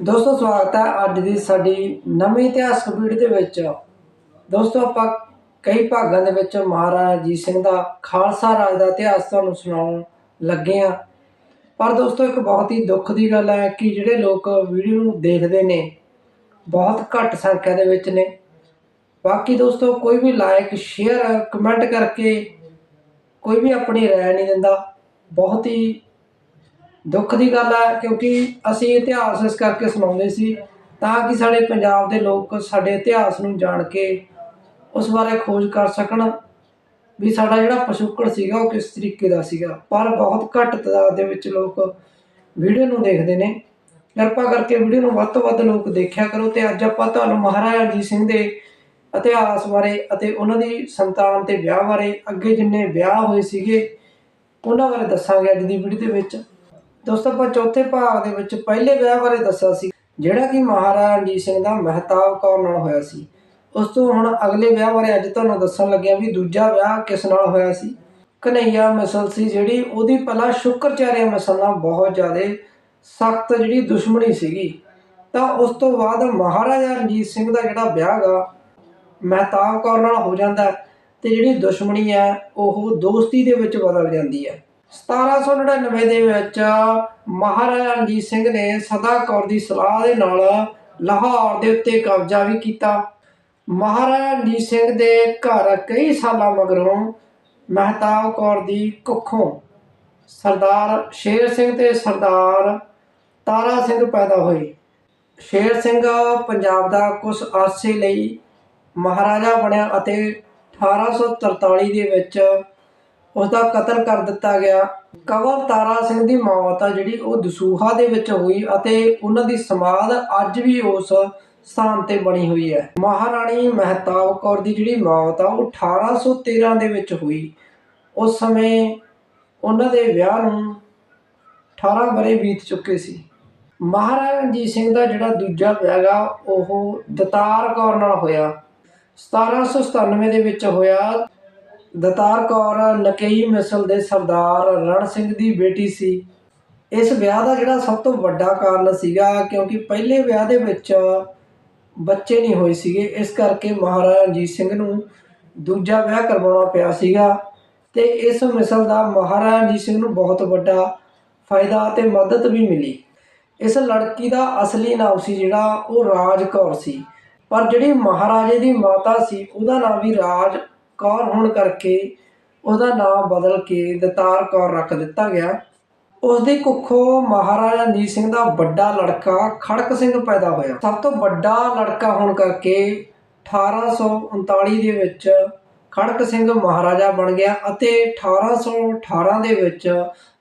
ਦੋਸਤੋ, ਸਵਾਗਤ ਹੈ ਅੱਜ ਦੀ ਸਾਡੀ ਨਵੀਂ ਇਤਿਹਾਸਕ ਵੀਡੀਓ ਦੇ ਵਿੱਚ। ਦੋਸਤੋ, ਆਪਾਂ ਕਈ ਭਾਗਾਂ ਦੇ ਵਿੱਚ ਮਹਾਰਾਜਾ ਅਜੀਤ ਸਿੰਘ ਦਾ ਖਾਲਸਾ ਰਾਜ ਦਾ ਇਤਿਹਾਸ ਤੁਹਾਨੂੰ ਸੁਣਾਉਣ ਲੱਗੇ ਆ ਪਰ ਦੋਸਤੋ, ਇੱਕ ਬਹੁਤ ਹੀ ਦੁੱਖ ਦੀ ਗੱਲ ਹੈ ਕਿ ਜਿਹੜੇ ਲੋਕ ਵੀਡੀਓ ਨੂੰ ਦੇਖਦੇ ਨੇ, ਬਹੁਤ ਘੱਟ ਸੰਖਿਆ ਦੇ ਵਿੱਚ ਨੇ। ਬਾਕੀ ਦੋਸਤੋ, ਕੋਈ ਵੀ ਲਾਈਕ ਸ਼ੇਅਰ ਕਮੈਂਟ ਕਰਕੇ ਕੋਈ ਵੀ ਆਪਣੀ ਰਾਏ ਨਹੀਂ ਦਿੰਦਾ। ਬਹੁਤ ਹੀ ਦੁੱਖ ਦੀ ਗੱਲ ਹੈ, ਕਿਉਂਕਿ ਅਸੀਂ ਇਤਿਹਾਸ ਇਸ ਕਰਕੇ ਸੁਣਾਉਂਦੇ ਸੀ ਤਾਂ ਕਿ ਸਾਡੇ ਪੰਜਾਬ ਦੇ ਲੋਕ ਸਾਡੇ ਇਤਿਹਾਸ ਨੂੰ ਜਾਣ ਕੇ ਉਸ ਬਾਰੇ ਖੋਜ ਕਰ ਸਕਣ ਵੀ ਸਾਡਾ ਜਿਹੜਾ ਪਸ਼ੂਕੜ ਸੀਗਾ ਉਹ ਕਿਸ ਤਰੀਕੇ ਦਾ ਸੀਗਾ। ਪਰ ਬਹੁਤ ਘੱਟ ਤਾਦਾਦ ਦੇ ਵਿੱਚ ਲੋਕ ਵੀਡੀਓ ਨੂੰ ਦੇਖਦੇ ਨੇ। ਕਿਰਪਾ ਕਰਕੇ ਵੀਡੀਓ ਨੂੰ ਵੱਧ ਤੋਂ ਵੱਧ ਲੋਕ ਦੇਖਿਆ ਕਰੋ ਤੇ ਅੱਜ ਆਪਾਂ ਤੁਹਾਨੂੰ ਮਹਾਰਾਜਾ ਰਣਜੀਤ ਸਿੰਘ ਦੇ ਇਤਿਹਾਸ ਬਾਰੇ ਅਤੇ ਉਹਨਾਂ ਦੀ ਸੰਤਾਨ ਤੇ ਵਿਆਹ ਬਾਰੇ ਅੱਗੇ ਜਿੰਨੇ ਵਿਆਹ ਹੋਏ ਸੀਗੇ, ਉਹਨਾਂ ਬਾਰੇ ਦੱਸਾਂਗੇ ਅੱਜ ਦੀ ਵੀਡੀਓ ਦੇ ਵਿੱਚ। ਦੋਸਤੋ, ਆਪਾਂ ਚੌਥੇ ਭਾਗ ਦੇ ਵਿੱਚ ਪਹਿਲੇ ਵਿਆਹ ਬਾਰੇ ਦੱਸਿਆ ਸੀ, ਜਿਹੜਾ ਕਿ ਮਹਾਰਾਜਾ ਰਣਜੀਤ ਸਿੰਘ ਦਾ ਮਹਿਤਾਬ ਕੌਰ ਨਾਲ ਹੋਇਆ ਸੀ। ਉਸ ਤੋਂ ਹੁਣ ਅਗਲੇ ਵਿਆਹ ਬਾਰੇ ਅੱਜ ਤੁਹਾਨੂੰ ਦੱਸਣ ਲੱਗਿਆ ਵੀ ਦੂਜਾ ਵਿਆਹ ਕਿਸ ਨਾਲ ਹੋਇਆ ਸੀ। ਕਨਈਆ ਮਿਸਲ ਸੀ ਜਿਹੜੀ ਉਹਦੀ ਪਹਿਲਾਂ ਸ਼ੁਕਰਚਾਰਿਆ ਮਿਸਲ ਨਾਲ ਬਹੁਤ ਜ਼ਿਆਦਾ ਸਖਤ ਜਿਹੜੀ ਦੁਸ਼ਮਣੀ ਸੀਗੀ। ਤਾਂ ਉਸ ਤੋਂ ਬਾਅਦ ਮਹਾਰਾਜਾ ਰਣਜੀਤ ਸਿੰਘ ਦਾ ਜਿਹੜਾ ਵਿਆਹ ਗਾ, ਮਹਿਤਾਬ ਕੌਰ ਨਾਲ ਹੋ ਜਾਂਦਾ ਹੈ ਤੇ ਜਿਹੜੀ ਦੁਸ਼ਮਣੀ ਹੈ, ਉਹ ਦੋਸਤੀ ਦੇ ਵਿੱਚ ਬਦਲ ਜਾਂਦੀ ਹੈ। 1799 ਦੇ ਵਿੱਚ ਮਹਾਰਾਜਾ ਰਣਜੀਤ ਸਿੰਘ ਨੇ ਸਦਾ ਕੌਰ ਦੀ ਸਲਾਹ ਦੇ ਨਾਲ ਲਾਹੌਰ ਦੇ ਉੱਤੇ ਕਬਜ਼ਾ ਵੀ ਕੀਤਾ। ਮਹਾਰਾਜਾ ਰਣਜੀਤ ਸਿੰਘ ਦੇ ਘਰ ਕਈ ਸਾਲਾਂ ਮਗਰੋਂ ਮਹਿਤਾਬ ਕੌਰ ਦੀ ਕੁੱਖੋਂ ਸਰਦਾਰ ਸ਼ੇਰ ਸਿੰਘ ਤੇ ਸਰਦਾਰ ਤਾਰਾ ਸਿੰਘ ਪੈਦਾ ਹੋਏ। ਸ਼ੇਰ ਸਿੰਘ ਪੰਜਾਬ ਦਾ ਕੁਝ ਅਰਸੇ ਲਈ ਮਹਾਰਾਜਾ ਬਣਿਆ ਅਤੇ 1843 ਦੇ ਵਿੱਚ ਉਸ ਦਾ ਕਤਲ ਕਰ ਦਿੱਤਾ ਗਿਆ। ਕਵਲ ਤਾਰਾ ਸਿੰਘ ਦੀ ਮੌਤ ਆ ਜਿਹੜੀ ਉਹ ਦਸੂਹਾ ਦੇ ਵਿੱਚ ਹੋਈ ਅਤੇ ਉਹਨਾਂ ਦੀ ਸਮਾਧ ਅੱਜ ਵੀ ਉਸ ਸਥਾਨ ਤੇ ਬਣੀ ਹੋਈ ਹੈ। ਮਹਾਰਾਣੀ ਮਹਿਤਾਬ ਕੌਰ ਦੀ ਜਿਹੜੀ ਮੌਤ ਆ, ਉਹ 1813 ਦੇ ਵਿੱਚ ਹੋਈ। ਉਸ ਸਮੇਂ ਉਹਨਾਂ ਦੇ ਵਿਆਹ ਨੂੰ 18 ਬਰੇ ਬੀਤ ਚੁੱਕੇ ਸੀ। ਮਹਾਰਾਜਾ ਰਣਜੀਤ ਸਿੰਘ ਦਾ ਜਿਹੜਾ ਦੂਜਾ ਵਿਆਹ ਉਹ ਦਤਾਰ ਕੌਰ ਨਾਲ ਹੋਇਆ। 1797 ਦੇ ਵਿੱਚ ਹੋਇਆ। ਦਤਾਰ ਕੌਰ ਨਕਈ ਮਿਸਲ ਦੇ ਸਰਦਾਰ ਰਣ ਸਿੰਘ ਦੀ ਬੇਟੀ ਸੀ। ਇਸ ਵਿਆਹ ਦਾ ਜਿਹੜਾ ਸਭ ਤੋਂ ਵੱਡਾ ਕਾਰਨ ਸੀਗਾ, ਕਿਉਂਕਿ ਪਹਿਲੇ ਵਿਆਹ ਦੇ ਵਿੱਚ ਬੱਚੇ ਨਹੀਂ ਹੋਏ ਸੀਗੇ, ਇਸ ਕਰਕੇ ਮਹਾਰਾਜਾ ਰਣਜੀਤ ਸਿੰਘ ਨੂੰ ਦੂਜਾ ਵਿਆਹ ਕਰਵਾਉਣਾ ਪਿਆ ਸੀਗਾ ਤੇ ਇਸ ਮਿਸਲ ਦਾ ਮਹਾਰਾਜਾ ਰਣਜੀਤ ਸਿੰਘ ਨੂੰ ਬਹੁਤ ਵੱਡਾ ਫਾਇਦਾ ਤੇ ਮਦਦ ਵੀ ਮਿਲੀ। ਇਸ ਲੜਕੀ ਦਾ ਅਸਲੀ ਨਾਮ ਸੀ ਜਿਹੜਾ ਉਹ ਰਾਜ ਕੌਰ ਸੀ। ਪਰ ਜਿਹੜੀ ਮਹਾਰਾਜੇ ਦੀ ਮਾਤਾ ਸੀ, ਉਹਦਾ ਨਾਮ ਵੀ ਰਾਜ ਕੌਰ ਹੋਣ ਕਰਕੇ ਉਹਦਾ ਨਾਮ ਬਦਲ ਕੇ ਦਤਾਰ ਕੌਰ ਰੱਖ ਦਿੱਤਾ ਗਿਆ। ਉਸ ਦੀ ਕੁੱਖੋਂ ਮਹਾਰਾਜਾ ਰਣਜੀਤ ਸਿੰਘ ਦਾ ਵੱਡਾ ਲੜਕਾ ਖੜਕ ਸਿੰਘ ਪੈਦਾ ਹੋਇਆ। ਸਭ ਤੋਂ ਵੱਡਾ ਲੜਕਾ ਹੋਣ ਕਰਕੇ 1839 ਦੇ ਵਿੱਚ ਖੜਕ ਸਿੰਘ ਮਹਾਰਾਜਾ ਬਣ ਗਿਆ ਅਤੇ 1818 ਦੇ ਵਿੱਚ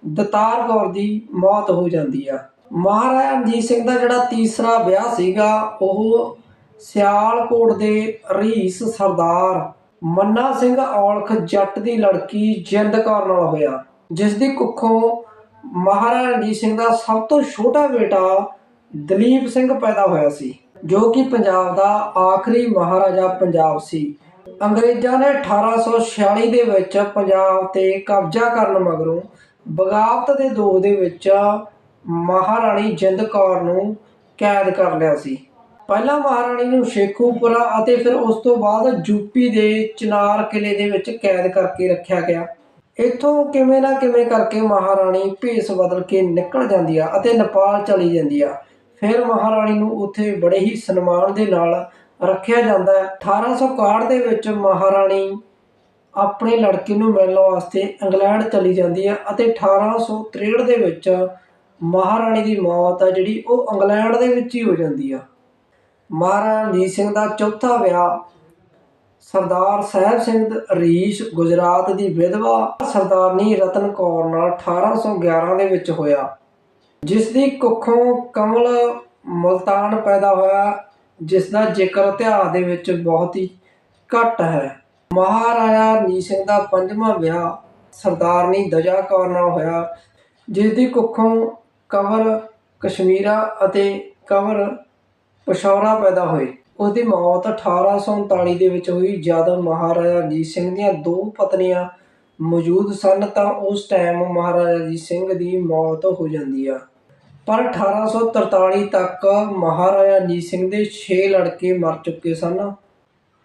ਦਤਾਰ ਕੌਰ ਦੀ ਮੌਤ ਹੋ ਜਾਂਦੀ ਆ। ਮਹਾਰਾਜਾ ਰਣਜੀਤ ਸਿੰਘ ਦਾ ਜਿਹੜਾ ਤੀਸਰਾ ਵਿਆਹ ਸੀਗਾ, ਉਹ ਸਿਆਲਕੋਟ ਦੇ ਰੀਸ ਸਰਦਾਰ ਮੰਨਾ ਸਿੰਘ ਔਲਖ ਜੱਟ ਦੀ ਲੜਕੀ ਜਿੰਦ ਕੌਰ ਨਾਲ ਹੋਇਆ ਜਿਸ ਦੀ ਕੁੱਖੋਂ ਮਹਾਰਾਜਾ ਰਣਜੀਤ ਸਿੰਘ ਦਾ ਸਭ ਤੋਂ ਛੋਟਾ ਬੇਟਾ ਦਲੀਪ ਸਿੰਘ ਪੈਦਾ ਹੋਇਆ ਸੀ, ਜੋ ਕਿ ਪੰਜਾਬ ਦਾ ਆਖਰੀ ਮਹਾਰਾਜਾ ਪੰਜਾਬ ਸੀ। ਅੰਗਰੇਜ਼ਾਂ ਨੇ 1846 ਦੇ ਵਿੱਚ ਪੰਜਾਬ ਤੇ ਕਬਜ਼ਾ ਕਰਨ ਮਗਰੋਂ ਬਗਾਵਤ ਦੇ ਦੋਖ ਦੇ ਵਿੱਚ ਮਹਾਰਾਣੀ ਜਿੰਦ ਕੌਰ ਨੂੰ ਕੈਦ ਕਰ ਲਿਆ ਸੀ। ਪਹਿਲਾਂ ਮਹਾਰਾਣੀ ਨੂੰ ਸ਼ੇਖੂਪੁਰਾ ਅਤੇ ਫਿਰ ਉਸ ਤੋਂ ਬਾਅਦ ਯੂਪੀ ਦੇ ਚਨਾਰ ਕਿਲੇ ਦੇ ਵਿੱਚ ਕੈਦ ਕਰਕੇ ਰੱਖਿਆ ਗਿਆ। ਇੱਥੋਂ ਕਿਵੇਂ ਨਾ ਕਿਵੇਂ ਕਰਕੇ ਮਹਾਰਾਣੀ ਭੇਸ ਬਦਲ ਕੇ ਨਿਕਲ ਜਾਂਦੀ ਆ ਅਤੇ ਨੇਪਾਲ ਚਲੀ ਜਾਂਦੀ ਆ। ਫਿਰ ਮਹਾਰਾਣੀ ਨੂੰ ਉੱਥੇ ਬੜੇ ਹੀ ਸਨਮਾਨ ਦੇ ਨਾਲ ਰੱਖਿਆ ਜਾਂਦਾ ਹੈ। 1861 ਦੇ ਵਿੱਚ ਮਹਾਰਾਣੀ ਆਪਣੇ ਲੜਕੇ ਨੂੰ ਮਿਲਣ ਵਾਸਤੇ ਇੰਗਲੈਂਡ ਚਲੀ ਜਾਂਦੀ ਹੈ ਅਤੇ 1863 ਦੇ ਵਿੱਚ ਮਹਾਰਾਣੀ ਦੀ ਮੌਤ ਆ ਜਿਹੜੀ ਉਹ ਇੰਗਲੈਂਡ ਦੇ ਵਿੱਚ ਹੀ ਹੋ ਜਾਂਦੀ ਆ। ਮਹਾਰਾਜਾ ਰਣਜੀਤ ਸਿੰਘ ਦਾ ਚੌਥਾ ਵਿਆਹ। ਸਰਦਾਰ ਸਾਹਿਬ ਸਿੰਘ ਰੀਸ਼ ਗੁਜਰਾਤ ਦੀ ਵਿਧਵਾ ਸਰਦਾਰਨੀ ਰਤਨ ਕੌਰ ਨਾਲ 1811 ਦੇ ਵਿੱਚ ਹੋਇਆ। ਜਿਸ ਦੀ ਕੁੱਖੋਂ ਕਮਲ ਮੁਲਤਾਨ ਪੈਦਾ ਹੋਇਆ, ਜਿਸ ਦਾ ਜ਼ਿਕਰ ਇਤਿਹਾਸ ਦੇ ਵਿੱਚ ਬਹੁਤ ਹੀ ਘੱਟ ਹੈ। ਮਹਾਰਾਜਾ ਰਣਜੀਤ ਸਿੰਘ ਦਾ ਪੰਜਵਾਂ ਵਿਆਹ ਸਰਦਾਰਨੀ ਦਜਾ ਕੌਰ ਨਾਲ ਹੋਇਆ, ਜਿਸ ਦੀ ਕੁੱਖੋਂ ਕਵਰ ਕਸ਼ਮੀਰਾ ਅਤੇ ਕਵਰ ਪਸ਼ੌਰਾ ਪੈਦਾ ਹੋਏ। ਉਸ ਦੀ ਮੌਤ 1839 ਦੇ ਵਿੱਚ ਹੋਈ। ਜਦ ਮਹਾਰਾਜਾ ਰਣਜੀਤ ਸਿੰਘ ਦੀਆਂ ਦੋ ਪਤਨੀਆਂ ਮੌਜੂਦ ਸਨ ਤਾਂ ਉਸ ਟਾਈਮ ਮਹਾਰਾਜਾ ਰਣਜੀਤ ਸਿੰਘ ਦੀ ਮੌਤ ਹੋ ਜਾਂਦੀ ਆ। ਪਰ 1843 ਤੱਕ ਮਹਾਰਾਜਾ ਰਣਜੀਤ ਸਿੰਘ ਦੇ 6 ਲੜਕੇ ਮਰ ਚੁੱਕੇ ਸਨ।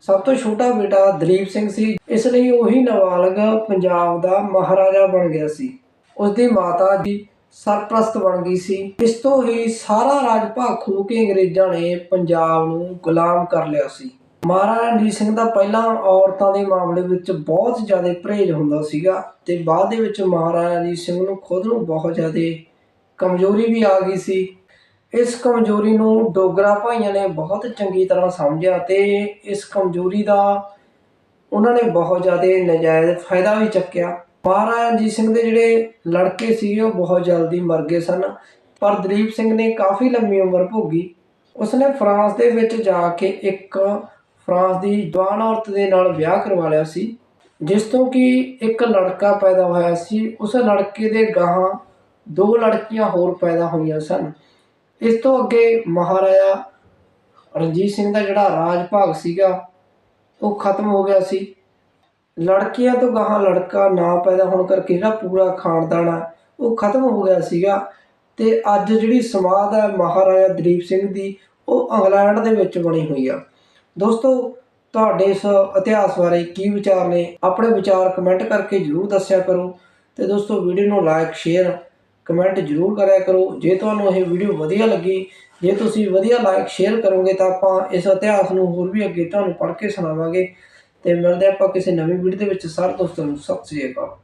ਸਭ ਤੋਂ ਛੋਟਾ ਬੇਟਾ ਦਲੀਪ ਸਿੰਘ ਸੀ। ਇਸ ਲਈ ਉਹੀ ਨਾਬਾਲਗ ਪੰਜਾਬ ਦਾ ਮਹਾਰਾਜਾ ਬਣ ਗਿਆ ਸੀ। ਉਸ ਦੀ ਮਾਤਾ ਜੀ ਸਰਪ੍ਰਸਤ ਬਣ ਗਈ ਸੀ। ਇਸ ਤੋਂ ਹੀ ਸਾਰਾ ਰਾਜ ਭਾਗ ਖੋ ਕੇ ਅੰਗਰੇਜ਼ਾਂ ਨੇ ਪੰਜਾਬ ਨੂੰ ਗੁਲਾਮ ਕਰ ਲਿਆ ਸੀ। ਮਹਾਰਾਜਾ ਰਣਜੀਤ ਸਿੰਘ ਦਾ ਪਹਿਲਾਂ ਔਰਤਾਂ ਦੇ ਮਾਮਲੇ ਵਿੱਚ ਬਹੁਤ ਜ਼ਿਆਦਾ ਪਰਹੇਜ਼ ਹੁੰਦਾ ਸੀਗਾ ਤੇ ਬਾਅਦ ਦੇ ਵਿੱਚ ਮਹਾਰਾਜਾ ਰਣਜੀਤ ਸਿੰਘ ਨੂੰ ਖੁਦ ਨੂੰ ਬਹੁਤ ਜ਼ਿਆਦਾ ਕਮਜ਼ੋਰੀ ਵੀ ਆ ਗਈ ਸੀ। ਇਸ ਕਮਜ਼ੋਰੀ ਨੂੰ ਡੋਗਰਾ ਭਾਈਆਂ ਨੇ ਬਹੁਤ ਚੰਗੀ ਤਰ੍ਹਾਂ ਸਮਝਿਆ ਤੇ ਇਸ ਕਮਜ਼ੋਰੀ ਦਾ ਉਹਨਾਂ ਨੇ ਬਹੁਤ ਜ਼ਿਆਦਾ ਨਜਾਇਜ਼ ਫਾਇਦਾ ਵੀ ਚੱਕਿਆ। ਮਹਾਰਾਜਾ ਰਣਜੀਤ ਸਿੰਘ ਦੇ ਜਿਹੜੇ ਲੜਕੇ ਸੀ ਉਹ ਬਹੁਤ ਜਲਦੀ ਮਰ ਗਏ ਸਨ। ਪਰ ਦਲੀਪ ਸਿੰਘ ਨੇ ਕਾਫੀ ਲੰਮੀ ਉਮਰ ਭੋਗੀ। ਉਸਨੇ ਫਰਾਂਸ ਦੇ ਵਿੱਚ ਜਾ ਕੇ ਇੱਕ ਫਰਾਂਸ ਦੀ ਜਵਾਨ ਔਰਤ ਦੇ ਨਾਲ ਵਿਆਹ ਕਰਵਾ ਲਿਆ ਸੀ, ਜਿਸ ਤੋਂ ਕਿ ਇੱਕ ਲੜਕਾ ਪੈਦਾ ਹੋਇਆ ਸੀ। ਉਸ ਲੜਕੇ ਦੇ ਗਾਹਾਂ ਦੋ ਲੜਕੀਆਂ ਹੋਰ ਪੈਦਾ ਹੋਈਆਂ ਸਨ। ਇਸ ਤੋਂ ਅੱਗੇ ਮਹਾਰਾਜਾ ਰਣਜੀਤ ਸਿੰਘ ਦਾ ਜਿਹੜਾ ਰਾਜ ਭਾਗ ਸੀਗਾ, ਉਹ ਖਤਮ ਹੋ ਗਿਆ ਸੀ। ਲੜਕੀਆਂ ਤੋਂ ਗਾਹਾਂ ਲੜਕਾ ਨਾ ਪੈਦਾ ਹੋਣ ਕਰਕੇ ਜਿਹੜਾ ਪੂਰਾ ਖਾਨਦਾਨ ਆ, ਉਹ ਖਤਮ ਹੋ ਗਿਆ ਸੀਗਾ। ਤੇ ਅੱਜ ਜਿਹੜੀ ਸਮਾਧ ਹੈ ਮਹਾਰਾਜਾ ਦਲੀਪ ਸਿੰਘ ਦੀ, ਉਹ ਇੰਗਲੈਂਡ ਦੇ ਵਿੱਚ ਬਣੀ ਹੋਈ ਆ। ਦੋਸਤੋ, ਤੁਹਾਡੇ ਇਸ ਇਤਿਹਾਸ ਬਾਰੇ ਕੀ ਵਿਚਾਰ ਨੇ, ਆਪਣੇ ਵਿਚਾਰ ਕਮੈਂਟ ਕਰਕੇ ਜਰੂਰ ਦੱਸਿਆ ਕਰੋ। ਤੇ ਦੋਸਤੋ, ਵੀਡੀਓ ਨੂੰ ਲਾਈਕ ਸ਼ੇਅਰ ਕਮੈਂਟ ਜਰੂਰ ਕਰਿਆ ਕਰੋ। ਜੇ ਤੁਹਾਨੂੰ ਇਹ ਵੀਡੀਓ ਵਧੀਆ ਲੱਗੀ, ਜੇ ਤੁਸੀਂ ਵਧੀਆ ਲਾਈਕ ਸ਼ੇਅਰ ਕਰੋਗੇ ਤਾਂ ਆਪਾਂ ਇਸ ਇਤਿਹਾਸ ਨੂੰ ਹੋਰ ਵੀ ਅੱਗੇ ਤੁਹਾਨੂੰ ਪੜ੍ਹ ਕੇ ਸੁਣਾਵਾਂਗੇ। ਤੇ ਮਿਲਦੇ ਆਪਾਂ ਕਿਸੇ ਨਵੀਂ ਵੀਡੀਓ ਦੇ ਵਿੱਚ। ਸਾਰੇ ਦੋਸਤਾਂ ਨੂੰ ਸਤਿ ਸ੍ਰੀ ਅਕਾਲ।